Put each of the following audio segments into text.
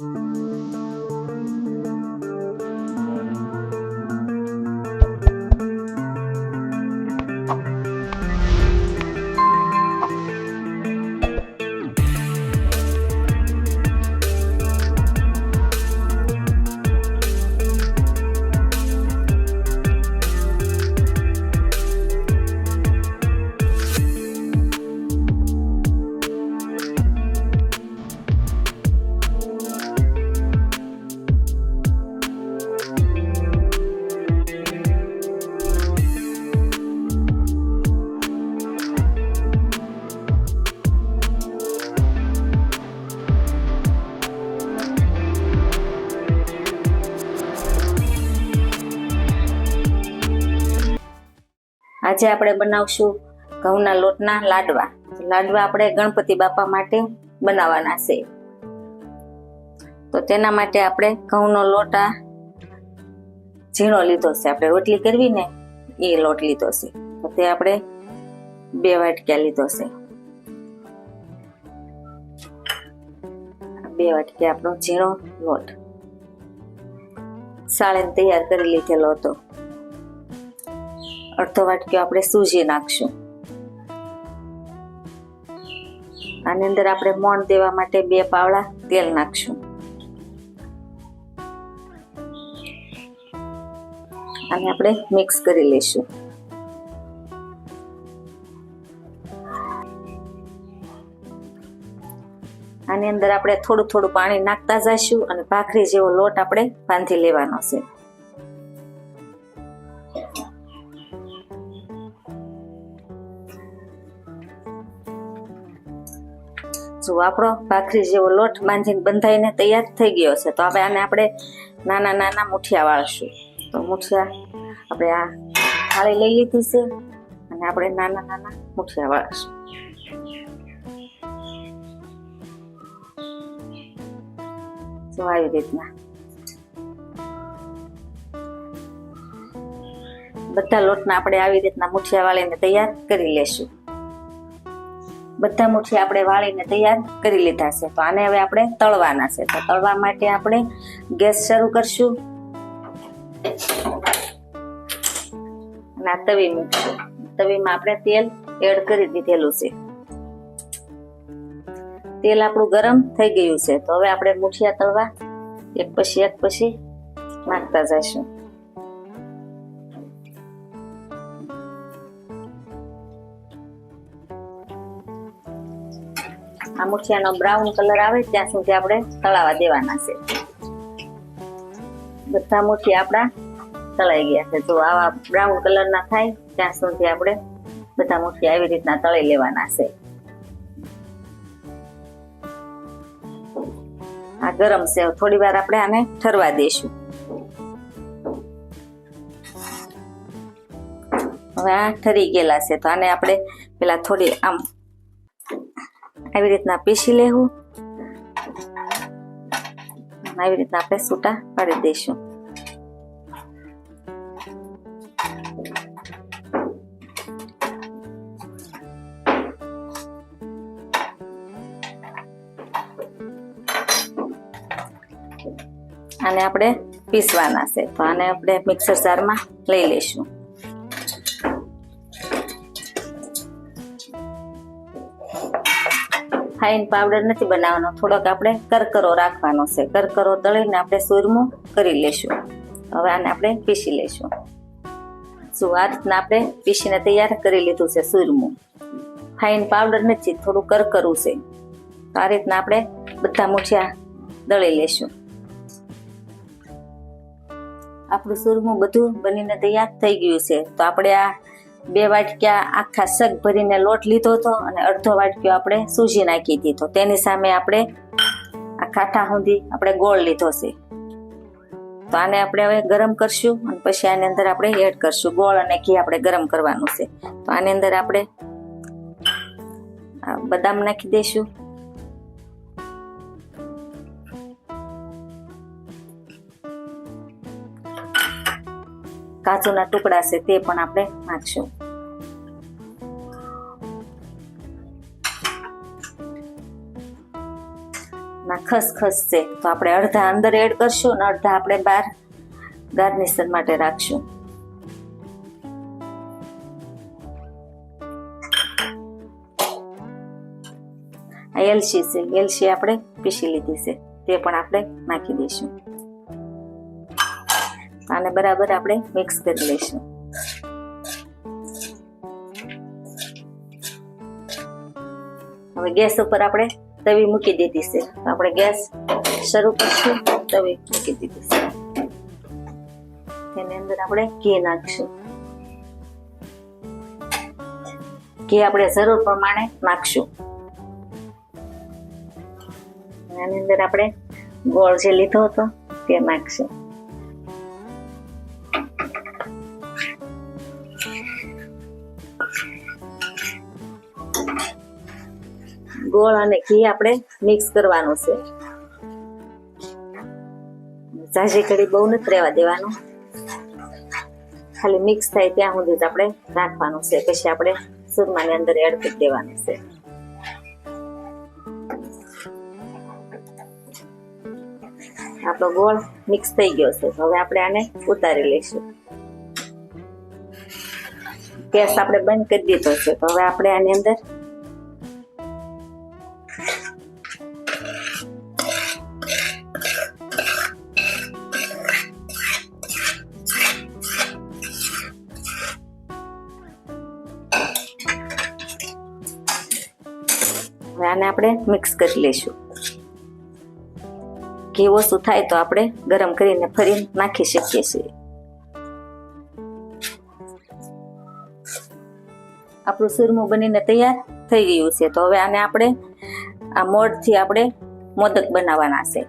Música આજે આપણે બનાવશું ઘઉંના લોટના લાડવા. લાડવા આપણે ગણપતિ બાપા માટે બનાવવાના છે. તો તેના માટે આપણે ઘઉંનો લોટ ઝીણો લીધો છે. આપણે રોટલી કરવી ને એ લોટ લીધો છે. તો તે આપણે બે વાટક્યા લીધો છે. બે વાટક્યા આપણો ઝીણો લોટ. સાળે તૈયાર કરી લીધેલો હતો. અડધો વાટક્યો આપણે સૂજી નાખશું. આની અંદર આપણે મોણ દેવા માટે બે પાવડા તેલ નાખશું. અને આપણે મિક્સ કરી લઈશું. આની અંદર આપણે થોડું થોડું પાણી નાખતા જઈશું અને ભાખરી જેવો લોટ આપણે બાંધી લેવાનો છે. જો આપણો ભાખરી જેવો લોટ બાંધીને બંધાઈને તૈયાર થઈ ગયો છે. તો હવે આને આપણે નાના નાના મુઠિયા વાળશું. તો મુઠિયા આપણે આ થાળી લઈ લીધી છે અને આપણે નાના નાના મુઠિયા વાળશું. આવી રીતના. બધા લોટના આપણે આવી રીતના મુઠિયા વાળીને તૈયાર કરી લેશું. બધા મુઠ્ઠી આપણે વાળીને તૈયાર કરી લીધા છે. તો આને હવે આપણે તળવાના છે. તો તળવા માટે આપણે ગેસ શરૂ કરશું. અને આ તવી મૂકશું. તવીમાં આપણે તેલ એડ કરી દીધેલું છે. તેલ આપણું ગરમ થઈ ગયું છે. તો હવે આપણે મુઠિયા તળવા, એક પછી એક પછી નાખતા જઈશું. આ મુઠિયાનો બ્રાઉન કલર આવે, ત્યાં સુધી આપણે તળાવા દેવાના છે. બધા મુઠિયા આપણા તળાઈ ગયા છે. જો આવા બ્રાઉન કલરના થાય, ત્યાં સુધી આપણે બધા મુઠિયા આવી રીતના તળી લેવાના છે. આ ગરમ છે. થોડી વાર આપણે આને ઠરવા દઈશું હવે આ ઠરી ગયેલા છે. તો આને આપણે પેલા થોડી આમ આવી રીતના પીસી લેવું. આવી રીતના આપણે છૂટા પાડી દઈશું. આને આપણે પીસવાના છે. તો આને આપણે મિક્સર જારમાં લઈ લઈશું. ફાઇન પાવડર નથી બનાવવાનો. થોડોક આપણે કરકરો રાખવાનો છે. કરકરો તળીને આપણે સુરમું કરી લેશું. હવે આને આપણે પીસી લેશું. શું આ રીતના આપણે પીસીને તૈયાર કરી લીધું છે સુરમું. ફાઇન પાવડર નથી, થોડું કરકરું છે. તો આ રીતના આપણે બધા મૂઠિયા દળી લેશું. આપણું સુરમું બધું બનીને તૈયાર થઈ ગયું છે. તો આપણે આ બે વાટક્યા આખા સગ ભરીને લોટ લીધો હતો અને અડધો વાટક્યો આપણે સૂજી નાખી દીધો. તેની સામે આપણે આ ખાઠા સુધી આપણે ગોળ લીધો છે. તો આને આપણે હવે ગરમ કરશું અને પછી આની અંદર આપણે એડ કરશું. ગોળ અને ઘી આપણે ગરમ કરવાનું છે. તો આની અંદર આપણે બદામ નાખી દઈશું. કાજુના ટુકડા છે તે પણ આપણે નાખશું. નાખ ખસખસ છે. તો આપણે અડધા અંદર એડ કરશું અને અડધા આપણે બહાર ગાર્નિશન માટે રાખશું. આ એલસી છે. એલસી આપણે પીસી લીધી છે. તે પણ આપણે નાખી દઈશું. આને બરાબર આપણે મિક્સ કરી લઈશું. હવે ગેસ ઉપર આપણે તવી મૂકી દીધી છે. આપણે ગેસ શરૂ કરશું, તવી મૂકી દીધી છે. તેની અંદર આપણે ઘી નાખશું. ઘી આપણે જરૂર પ્રમાણે નાખશું. આની અંદર આપણે ગોળ જે લીધો હતો તે નાખશું. ગોળ અને ઘી આપણે મિક્સ કરવાનું છે. ઝાઝી કડી બહુ નથી રહેવા દેવાનું. ખાલી મિક્સ થાય ત્યાં સુધી આપણે રાખવાનું છે. પછી આપણે સુરમાની અંદર એડ કરી દેવાનું છે. આપણો ગોળ મિક્સ થઈ ગયો છે. હવે આપણે આને ઉતારી લઈશું. ગેસ આપણે બંધ કરી દીધો છે. તો હવે આપણે આની અંદર હવે આને આપણે મિક્સ કરી લઈશું. ઘી ઓછું થાય તો આપણે ગરમ કરીને ફરી નાખી શકીએ છીએ. આપણું સુરમું બનીને તૈયાર થઈ ગયું છે. તો હવે આને આપણે આ મોડથી આપણે મોદક બનાવવાના છે.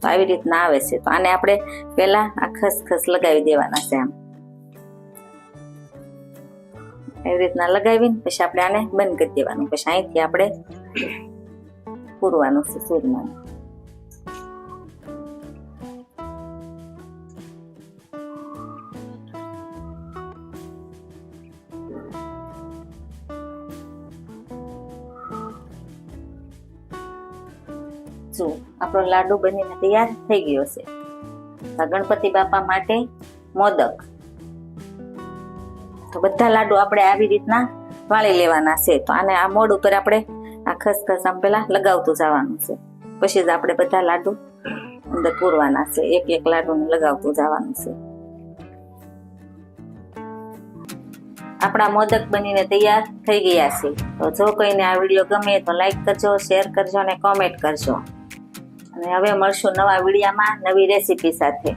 તો આવી રીતના આવે છે. તો આને આપણે પહેલા આ ખસખસ લગાવી દેવાના છે આમ. એવી રીતના લગાવીને પછી આપણે આને બંધ કરી દેવાનું. પછી અહીંથી આપણે પૂરવાનું છે સૂરમાં જો, આપણો લાડુ બનીને તૈયાર થઈ ગયો છે. ગણપતિ બાપા માટે મોદક. તો બધા લાડુ આપણે આવી રીતના વાળી લેવાના છે. તો આને આ મોડ ઉપર આપણે આ ખસખસ આમ પેલા લગાવતું જવાનું છે. પછી જ આપણે બધા લાડુ અંદર પૂરવાના છે. એક એક લાડુને લગાવતું જવાનું છે. આપણા મોદક બનીને તૈયાર થઈ ગયા છે. તો જો કોઈને આ વીડિયો ગમે તો લાઈક કરજો શેર કરજો અને કોમેન્ટ કરજો. અને હવે મળશું નવા વિડીયામાં નવી રેસીપી સાથે.